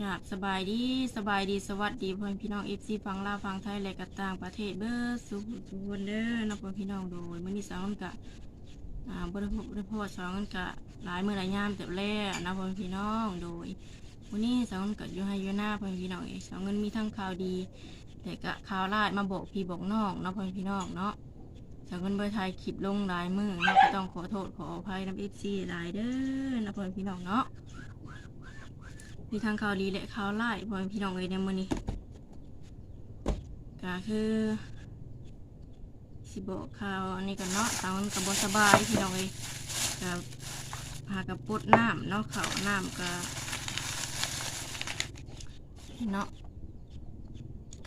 กราบสบายดีสบายดีสวัสดีพ่อแม่พี่น้องเอฟซีฟังลาวฟังไทยและก็ต่างประเทศเบิร์สุขทุนเด้อนะพ่อพี่น้องโดยมื้อนี้สาวมันกะอ่าบ่ได้พบได้พอสาวมันกะหลายมื้อหลายยามเต็มแล้วนะพ่อพี่น้องโดยมื้อนี้สาวมันกะอยู่ให้อยู่หน้าพ่อแม่พี่น้องเองสาวเงินมีทั้งข่าวดี แต่ก็ข่าวร้ายมาบอกพี่บอกน้องนาะพ่อพี่น้องเนาะสาวเงินเบอร์ไทยคลิปลงหลายมือเนาะก็ต้องขอโทษขออภัยนำ FC หลายเด้อนะพ่อพี่น้องเนาะ มีทางข่าวดีและข่าวไล่พ่อแม่พี่น้องเลยในมื้อนี้ก็คือ สิบอกข่าวอันนี้กันเนาะตอนกับบสบายพี่น้องเลยกับหากับปดน้ำเนาะข้าวน้ำกับเนาะ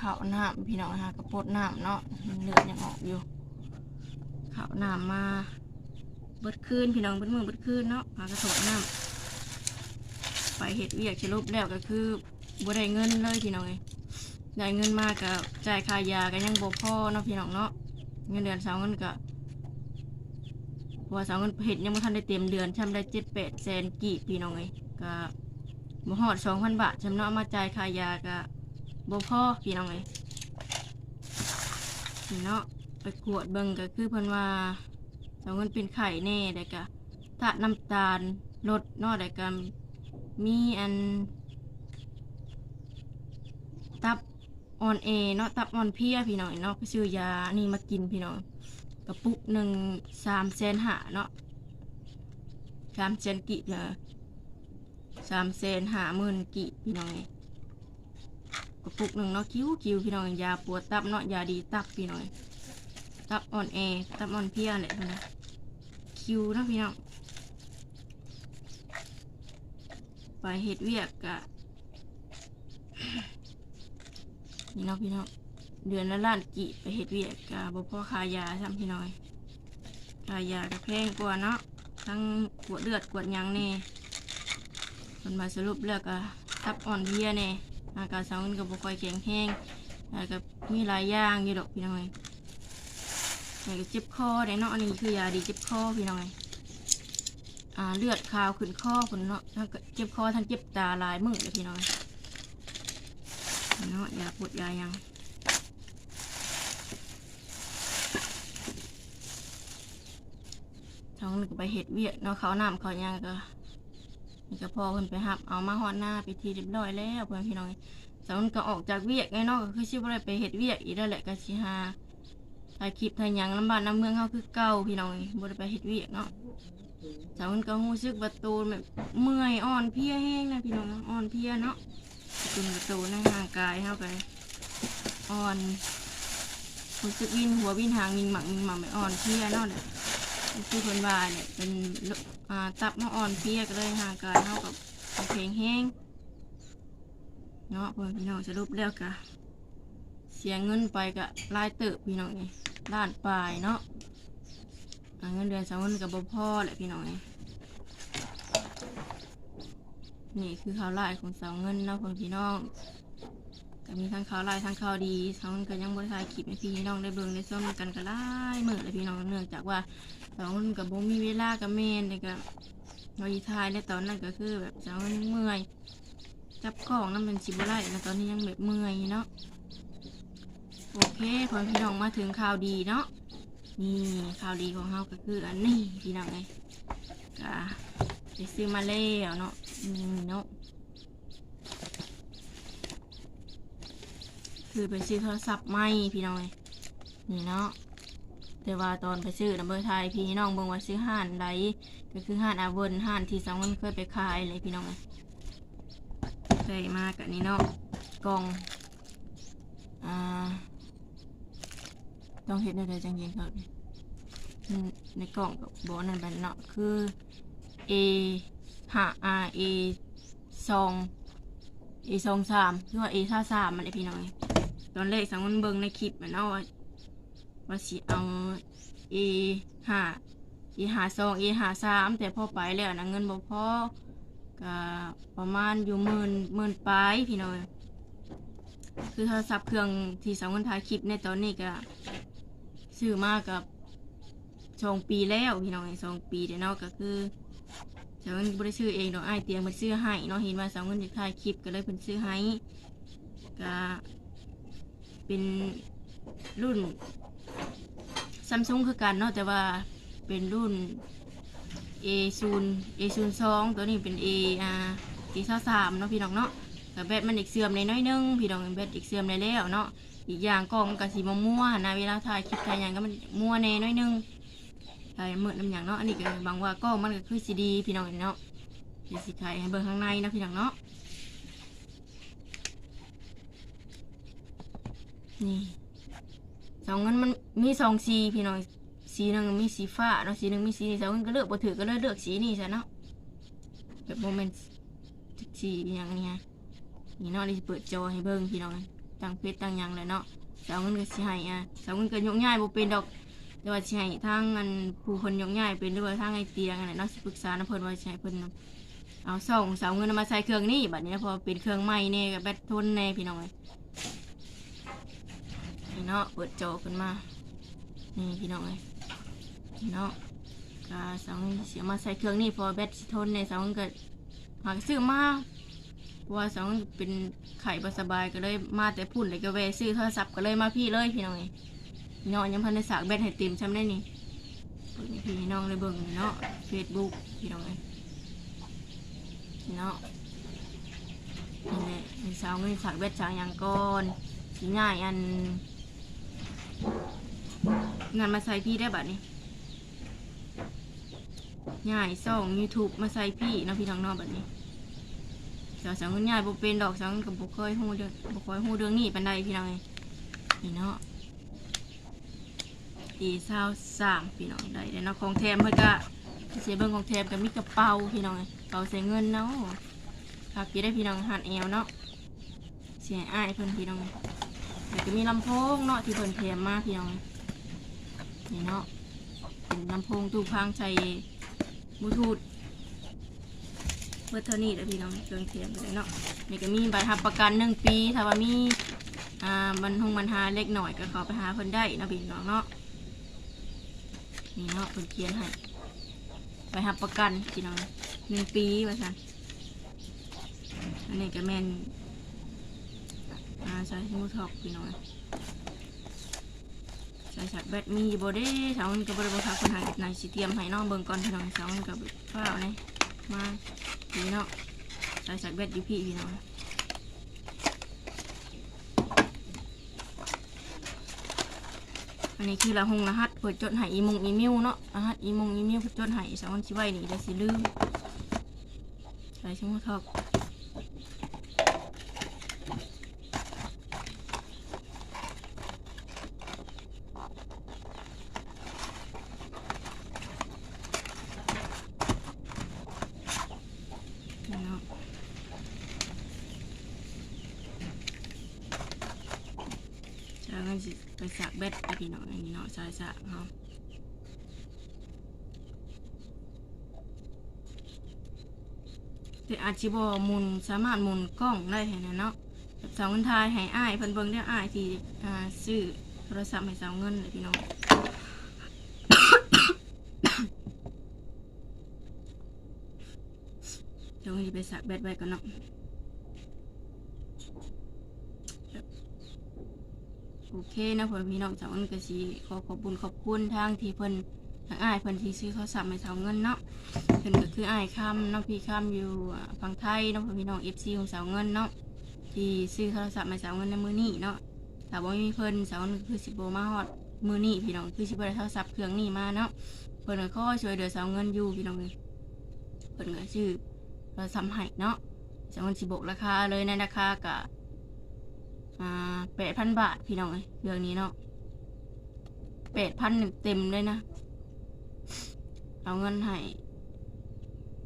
ข้าวน้ำพี่น้องหากับปดน้ำเนาะเลือดยังออกอยู่ข้าวน้ำมาเบิดคืนพี่น้องเบิดมือเบิดคืนเนาะหากระโถดน้ำ ไปเห็ดเวียกสรุปแล้วก็คือบ่ได้เงินเลยพี่น้องเอ้ยได้เงินมากก็จ่ายค่ายาก็ยังบ่พอเนาะพี่น้องเนาะเงินเดือนสาวเงินก็พราะว่าสาวเงินเห็ดยังบ่ทันได้เต็มเดือนช่ำได้เจ็ดแปดแสนกีบพี่น้องเอ้ยก็บ่ฮอดสองพันบาทช่ำเนาะมาจ่ายค่ายาก็บ่พอพี่น้องเอ้ยนี่เนาะไปกวดเบิ่งก็คือเพิ่นว่าสาวเงินเป็นไข้แน่แต่ก็ถ้าน้ำตาลลดนาะแต่ก็ มีอัน ตับออนเอเนาะตับออนเพียพี่น้องเนาะก็ซื้อยานี่มากินพี่น้องกระปุกหนึ่งสามแสนหาเนาะสามแสนกิเนาะสามแสนหาหมื่นกิพี่น้องเอ้ยกระปุกหนึ่งเนาะคิ้วคิ้วพี่น้องยาปวดตับเนาะยาดีตับพี่น้องตับอ่อนแอตับอ่อนเพียแหละพี่น้องคิ้วเนาะพี่น้อง ไปเฮ็ดเวียกกะนี่เนาะพี่น้องเดือนละล้านกี่ไปเฮ็ดเวียกกะบ่พอคายาซ้ำพี่น้อยคายาก็แพงกว่าเนาะทั้งกวดเลือดกวดยังแน่คนมาสรุปแล้วก็ทับอ่อนเพียแน่อาการสาวเงินก็บ่คอยแข็งแรงแล้วก็มีหลายอย่างอยู่ดอกพี่น้อยแล้วก็เจ็บคอได้เนาะอันนี้คือยาดีเจ็บคอพี่น้อย อ่าเลือดขาวขึ้นคอคนเนาะทั้งเจ็บคอทั้งเจ็บตาลายมือเลยพี่น้องเนาะยาปวดยายังท้องนึกไปเห็ดเวียกเนาะเขาน้ำเขายังก็นี่ก็พอคนไปหับเอามาหอดหน้าไปทีเรียบร้อยแล้วเพื่อนพี่น้องสาวนก็ออกจากเวียกไงเนาะก็คือชิบอะไรไปเห็ดเวียกอีกแล้วแหละก็ชิฮาถ่ายคลิปถ่ายยังลำบากน้ำเมืองเขาคือเก่าพี่น้องบ่ได้ไปเห็ดเวียกเนาะ สาวมันก็รู้สึกประตูแบบเมื่อยอ่อนเพลียแห้งนะพี่น้องอ่อนเพลียเนาะเป็นประตูในร่างกายเข้าไปอ่อนรู้สึกวินหัววินหางวินหมักวินหมักไม่อ่อนเพลียเนาะเนี่ยที่คนว่าเนี่ยเป็นอ่าตับมาอ่อนเพลียก็เลยร่างกายเข้ากับเพลงแห้งเนาะพี่น้องสรุปแล้วกะเสียเงินไปกะรายเติบพี่น้องนี่ล้านปลายเนาะ เงินเดือนสองเงินกับบพ่อแหละพี่น้องเอ้ยนี่คือข่าวไล่ของสาวเงินเนาะของพี่น้องก็มีทั้งข่าวไล่ทั้งข่าวดีสาวเงินก็ยังบริษัทคลิปให้พี่น้องได้เบิ่งได้ส้มกันก็ไล่เมื่อเลยพี่น้องเนื่องจากว่าสาวเงินกับบ่มีเวลากับเมนเลยก็เราอีทายในตอนนั้นก็คือแบบสาวเงินเมื่อยจับของนั่นเป็นสิบไล่แล้วตอนนี้ยังแบบเมื่อยเนาะโอเคพอพี่น้องมาถึงข่าวดีเนาะ นี่ข่าวดีของเราก็คืออันนี้พี่น้องไงก็ไปซื้อมาแล้วเนาะนี่เนาะคือไปซื้อโทรศัพท์ใหม่พี่น้องไงนี่เนาะแต่ว่าตอนไปซื้อนะเบอร์ไทยพี่น้องเบิ่งว่าซื้อห้านใดก็คือห้านอาเวินห้านที่สองมันเคยไปขายเลยพี่น้องไงใส่มากอันนี้เนาะกล่องอ่า ต้องเห็นอะได้จังยิงครับในกล่องกับบอนั่นเป็นเนาะคือ A หา R A สอง A สองสามคือว่า A ท่าสามมันเลยพี่น้องตอนแรกสังมันเบิ่งในคลิปมันเนาะว่าว่าสิเอา A หา A หาสอง A หาสามแต่พอไปแล้วนะเงินบ่พอก็ประมาณอยู่หมื่นหมื่นปลายพี่น้องคือโทรศัพท์เครื่องที่สองคนถ่ายคลิปในตอนนี้ก็ ซื้อมากับสองปีแล้วพี่น้องไอ้สองปีเดี๋ยวเนาะก็คือสาวเงินบ่ได้ซื้อเองดอกอ้เตียงเพิ่นซื้อให้เนาะเห็นว่าสาวเงินจะถ่ายคลิปก็เลยเพิ่นซื้อให้ก็เป็นรุ่นซัมซุงคือกันเนาะแต่ว่าเป็นรุ่น A 0 A 0 2 ตัวนี้เป็น A อ่า A 3เนาะพี่น้องเนาะก็แบตมันอีกเสื่อมในน้อยนึงพี่น้องแบตอีกเสื่อมในแล้วเนาะ อีกอย่างกล้องมันก็สิบ่มั่วนะเวลาถ่ายคลิปถ่ายหยังก็มันมั่วแน่น้อยนึงถ่ายมืดน้ำหยังเนาะอันนี้ก็บางว่ากล้องมันก็คือสีดีพี่น้องเนาะเดี๋ยวสิถ่ายให้เบิ่งข้างในเนาะพี่น้องเนาะนี่สองเงินมันมีสองสีพี่น้องสีหนึ่งมีสีฟ้าเนาะสีหนึ่งมีสีนี้สองเงินก็เลือกบ่ถือก็เลยเลือกสีนี้ซะเนาะแบบโมเมนต์สีอย่างเนี้ยนี่เนาะนี่เปิดจอให้เบิ่งพี่น้อง ตั้งเพจตั้งยังเลยเนาะสองเงินก็สิให้อะสองเงินก็ยกง่ายบ่เป็นดอกหรือว่าสิให้ทางอันผู้คนยกย้ายเป็นหรือว่าทางไอเตียงอันนั้นเนาะสิปรึกษานะเพิ่นว่าสิให้เพิ่นเอาส่องสาเงินมาใส่เครื่องนี้บัดนี้นะพอเป็นเครื่องใหม่แน่กับแบตทนแน่พี่น้องเอ้ยนี่เนาะเปิดจอขึ้นมานี่พี่น้องเอ้ยเนาะก็สาเงินเสียมาใส่เครื่องนี้พอแบตทนในเสาเงินก็หากซื้อมา เพราะว่าสาเงินเป็นไข่บ่สบายก็เลยมาแต่พุ่นเลยก็แวะซื้อโทรศัพท์ก็เลยมาพี่เลยพี่น้องเอ้ยเนยังพันในสากแบตให้เต็มช้ำได้นี่เปิดให้พี่น้องเลยเบิ่งเนาะเฟซบุ๊กพี่น้องเลยเนาะนี่แหละมีสาวเงินสากแบตสางย่างก่อนสีง่ายอันงานมาใส่พี่ได้บัดนี้ง่ายส่อง YouTube มาใส่พี่นะพี่น้องเนาะบัดนี้ สาวสาวเงินง่ายบเป็นดอกสางกับบ่เคยฮู้เรื่องบ่เคยฮู้เรื่องนี้ปานใดพี่น้องเอ้ยนี่เนาะดีเศร้าสามพี่น้องได้แล้วเนาะของแถมเพื่อก็เสียเบิ่งของแถมก็มีกระเป๋าพี่น้องกระเป๋าใส่เงินเนาะฝากพี่ได้พี่น้องหันแอวเนาะเสียอ้ายเพิ่นพี่น้องแต่ก็มีลำโพงเนาะที่เพิ่นแถมมาพี่น้องนี่เนาะเป็นลำโพงตู้พังใส่บลูทูธ พื่อเท่านี้แหละพี่น้องเครื่องแถมไปเลยเนาะนี่ก็มีใบรับประกันหนึ่งปี ถ้าว่ามีอ่าบันทงบันหาเล็กหน่อยก็เข้าไปหาเพิ่นได้เนาะพี่น้องเนาะนี่เนาะเป็นเขียนให้ไปหับประกันพี่น้องหนึ่งปีว่าสันอันนี้ก็แมนอ่าใช้มูทอกพี่น้องใช้ฉัดแบตมีอยู่บ่เด้สาวมันก็บริบทคนหาในสิเตรียมให้น้องเบิ่งก่อนพี่น้องสาวมันก็ฟ้าวนี่ยมา พี่เนาะใส่สัดแบตอยู่พี่พี่น้องอันนี้คือละหงนะฮะเปิดจดหายอีมงอีมิวเนาะรหัสอีมงอีมิวเปิดจดหายสองวันชิไว้นี่ได้สิลืมใส่ชิ้นทอกนี่เนาะใช้เงิน สิไปสักเบ็ดไปพี่น้องอันนี้เนาะใช้สักเนาะแต่อาชีพมุนสามารถมุนกล้องได้เห็นเนาะแบบสาวเงินไทายให้อ้ายเพิ่นเบิ่งได้อ้ายที่อ่าซื้อโทรศัพท์ให้สาวเงินเลยพี่น้องเดี๋ยวจะไปสักแบตไว้ก่อนเนาะ โอเคนะพ่อพี่น้องสาวเงินก็สิขอขอบคุญขอบคุณทางที่เพิ่นทางอ้ายเพิ่นที่ซื้อโทรศัพท์ให้สาวเงินเนาะเพิ่นก็คืออ้ายคำน้องพี่คำอยู่ฝั่งไทยน้องพี่น้องเอฟซีของสาวเงินเนาะที่ซื้อโทรศัพท์มาสาวเงินในมือนี้เนาะแต่ว่ามีเพิ่นสาวเงินคือสิบโบมาฮอดมือนี้พี่น้องคือสิบได้โทรศัพท์เครื่องนี้มาเนาะเพิ่นก็คอช่วยเหลือสาวเงินอยู่พี่น้องเลยเพิ่นก็ชื่อโทรศัพท์ให้เนาะสาวเงินสิบกราคาเลยในราคากะ อ่าแปดพันบาทพี่น้องเลยเรื่องนี้เนาะแปดพันเต็มเลยนะ เอาเงินให้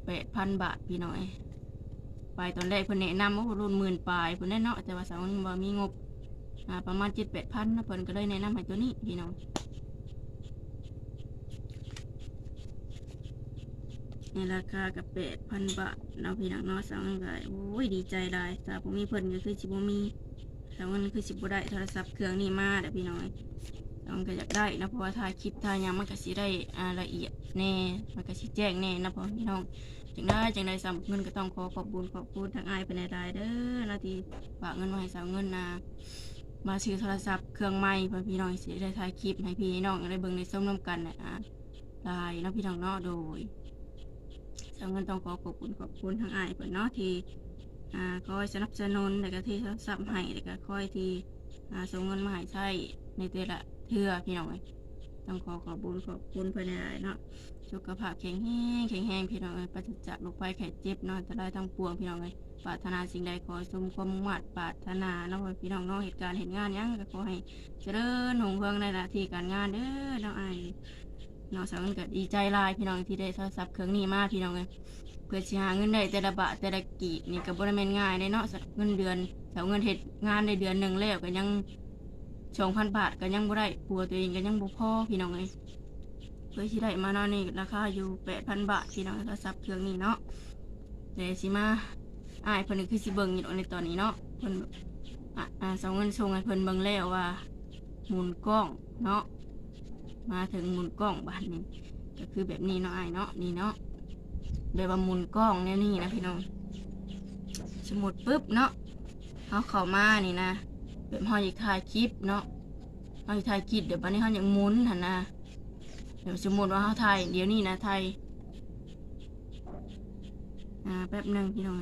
แปดพันบาทพี่น้อย ไปตอนแรกเพิ่นแนะนำว่ารุ่นหมื่นปลายเพิ่นแน่เนาะแต่ว่าสาวบ่มีงบอ่าประมาณเจ็ดแปดพันนะเพิ่นก็เลยแนะนำให้ตัวนี้พี่น้องในราคากับแปดพันบาทเนาะพี่น้องเนาะสาวมันก็โอ้ยดีใจได้ถ้าผมมีเพิ่นก็คือสิบมี สาวมันคือสิบได้โทรศัพท์เครื่องนี้มาเด้อพี่น้อยสาวมันก็อยากได้นะเพราะว่าถ่ายคลิปถ่ายยังมันก็สิได้ละเอียดแน่มันก็สิแจ้งแน่นะพ่อพี่น้องจังได้จังได้สำเงินก็ต้องขอขอบคุญขอบคุณทางอ้ายเป็นรายเด้อนาทีฝากเงินมาให้สาวเงินนามาซื้อโทรศัพท์เครื่องใหม่เพื่อพี่น้องสิได้ถ่ายคลิปให้พี่น้องได้เบิ่งในส้มน้ำกันนะอะลายนะพี่น้องเนาะโดยสาวเงินต้องขอขอบคุณขอบคุณทางอ้ายเพิ่นเนาะที่ อ่าคอยสนับสนุนแล้วก็ที่โทรศัพท์ให้แล้วก็คอยที่อ่าส่งเงินมาให้ใช้ในแต่ละเทื่อพี่น้องเอ้ยต้องขอขอบคุณขอบคุณเพิ่นหลายเนาะสุขภาพแข็งแรงแข็งแรงพี่น้องเอ้ยปราศจากโรคภัยไข้เจ็บเนาะจะได้ทั้งปวงพี่น้องเอ้ยปรารถนาสิ่งใดขอสมความมุ่งมั่นปรารถนาเนาะพี่น้องเนาะเหตุการณ์เหตุงานยังก็ขอให้เจริญหงเฮืองในหน้าที่การงานเด้อเนาะไอ้ นาะสาวเงินก็ดีใจหลายพี่น้องที่ได้โทรศัพท์เครื่องนี้มาพี่น้องเอ้ยเพื่อสิหาเงินได้แต่ละบาทแต่ละกีบนี่ก็บ่ได้แม่นง่ายเด้เนาะเงินเดือนสาวเงินเฮ็ดงานได้เดือนหนึงแล้วก็ยัง2,000บาทก็ยังบ่ได้ปัวตัวเองก็ยังบ่พอพี่น้องเอ้ยเพื่อที่ได้มาเนาะนี่ราคาอยู่แปดพันบาทพี่น้องโทรศัพท์เครื่องนี้เนาะเดี๋ยวสิมาอ้ายเพิ่นคือสิเบิ่งอยู่ในตอนนี้เนาะเพิ่นอะอ่าสองเงินส่งให้เพิ่นเบิ่งแล้วว่าหมุนกล้องเนาะ มาถึงมุนกล้องบ้าทนี้ ก็คือแบบนี้เนาะไอ้เนาะนี่เนาะแบบว่ามุนกล้องเนี่ยนี่นะพี่น้องสมุดปุ๊บเนาะเอาเข้ามานี่นะแบบเฮาอยถ่ายคลิปเนาะเฮาอยถ่ายคลิปเดี๋ยวบัดนี้เฮาอยากหมุนหั่นนะเดี๋ยวสมมติว่าเขาไทยเดี๋ยวนี้นะไทยอ่าแป๊บหนึ่งพี่น้อง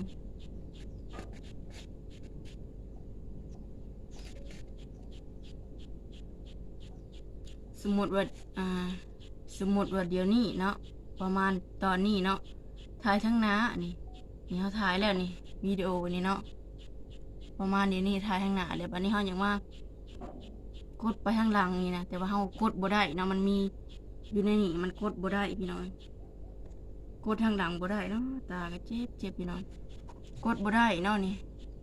สมมติว่าอ่า สมมติว่าเดี๋ยวนี้เนาะประมาณตอนนี้เนาะถ่ายทั้งหน้านี่นี่เขาถ่ายแล้วนี่วิดีโอนี่เนาะประมาณเดี๋ยวนี้ถ่ายทั้งหน้าเดี๋ยวบัดนี้เขาอย่างว่ากดไปทางหลังนี่นะแต่ว่าเขากดบ่ได้เนาะมันมีอยู่ในนี่มันกดบ่ได้พี่น้องกดทางหลังบ่ได้เนาะตาก็เจ็บเจ็บพี่น้องกดบ่ได้เนาะนี่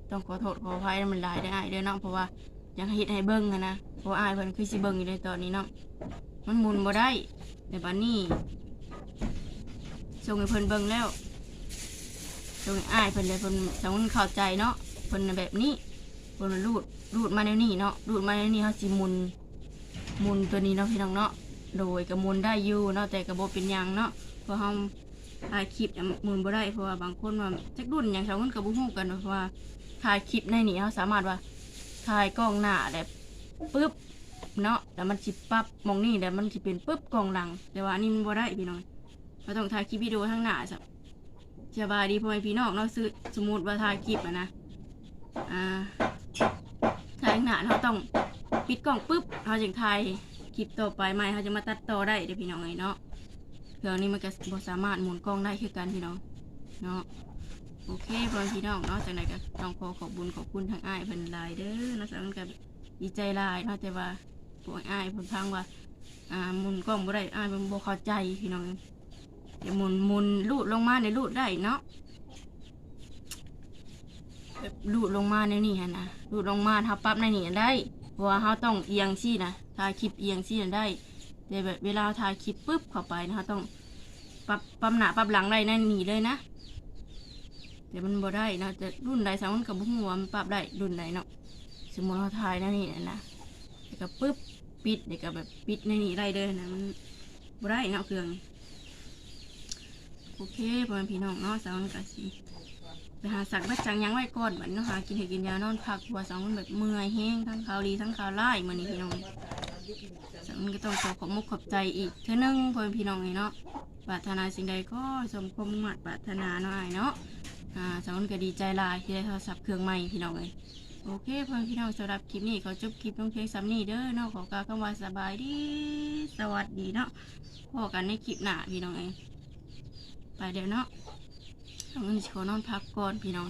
ต้องขอโทษขออภัยมันหลายได้อายเด้อเนาะเพราะว่า อยากให้เฮ็ดให้เบิ่งอะนะเพราะว่าอายเพิ่นคือสิเบิ่งอยู่ในตอนนี้เนาะมันหมุนบ่ได้แต่บัดนี้ส่งให้เพิ่นเบิ่งแล้วส่งให้อายเพิ่นเลยเพิ่นสมนเข้าใจเนาะเพิ่นน่ะแบบนี้เพิ่นรูดรูดมาแนวนี้เนาะรูดมาแนวนี้เฮาสิหมุนหมุนตัวนี้เนาะพี่น้องเนาะโดยกระมุนได้อยู่เนาะแต่กระโบเป็นยังเนาะเพราะเขาถ่ายคลิปเนี่ยหมุนบ่ได้เพราะว่าบางคนว่าจักรุ่นอย่างชาวคนกับบุ้งกันเนาะเพราะว่าถ่ายคลิปในนี้เขาสามารถว่า ถ่ายกล้องหน้าแบบปึ๊บเนาะแล้วมันจิปั๊บมองนี่แล้วมันจิเป็นปึ๊บกล้องหลัง แต่ว่าอันนี้มันบ่ได้พี่น้องเราต้องถ่ายคลิปวิดีโอทั้งหน้าสับสบายดีพ่อแม่พี่น้องเนาะซื้อสมมติว่าถ่ายคลิปอะนะอ่าถ่ายข้างหน้าเราต้องปิดกล้องปึ๊บเราจึงถ่ายคลิปต่อไปใหม่เขาจะมาตัดต่อได้เดี๋ยวพี่น้องไงเนาะเครื่องนี้มันก็บ่สามารถหมุนกล้องได้คือกันพี่น้องเนาะ โอเคพอมพี่น้องเนาะจากไหนนก็ต้องขอขอบบุญขอบคุณทางอ้ายเพิ่นหลายเด้อนะสังกับดีใจหลายเนาะแต่ว่าพวกอ้ายเพิ่นพังว่า อ่ามุนกล้องบ่ได้อ้ายเพิ่นบ่เข้าใจพี่น้องเดี๋ยวมุนมุนลูดลงมาในลูดได้เนาะลูดลงมาในนี่ฮะนะลูดลงมาทับปั๊บในนี่ได้เพราะว่าเขาต้องเอียงซี่นะถ่ายคลิปเอียงซี่นั่นได้แต่แบบเวลาถ่ายคลิปปุ๊บเข้าไปนะเขาต้องปรับปรับหน้าปรับหลังได้นั่นนี่เลยนะ แต่มันบ่ได้เนาะจะรุ่นใดสามมันกับบุ้งหัวมันปรับได้รุ่นใดเนาะสมมติเราถ่ายนั่นนี่นะนะแล้วก็ปุ๊บปิดเดี๋ยวก็แบบปิดในนี่ได้เลยนะมันบ่ได้เนาะเครื่องโอเคพ่อแม่พี่น้องเนาะสาวมันก็สิไปหาสักบัดจังยังไว้ก่อนบัดเนาะหากินให้กินยานอนพักเพราะว่าสองคนแบบเมื่อยแห้งทั้งข่าวดีทั้งข่าวร้ายมื้อนี้พี่น้องสองคนก็ต้องขอขอบมุกขอบใจอีกเท่านึงพ่อแม่พี่น้องเนาะปรารถนาสิ่งใดก็สมความมุ่งมั่นปรารถนาเนาะอ้ายเนาะ อ่าสองคนก็ดีใจหลายที่ได้โทรศัพท์เครื่องใหม่พี่น้องเลยโอเคเพื่อนพี่น้องสำหรับคลิปนี้ขอจบคลิปลงเพียงซ้ำนี้เด้อนอกขอกล่าวคำว่าสบายดี สวัสดีเนาะพบกันในคลิปหน้าพี่น้องเองไปเดี๋ยวเนาะเอาเงินสิขอนอนพักก่อนพี่น้อง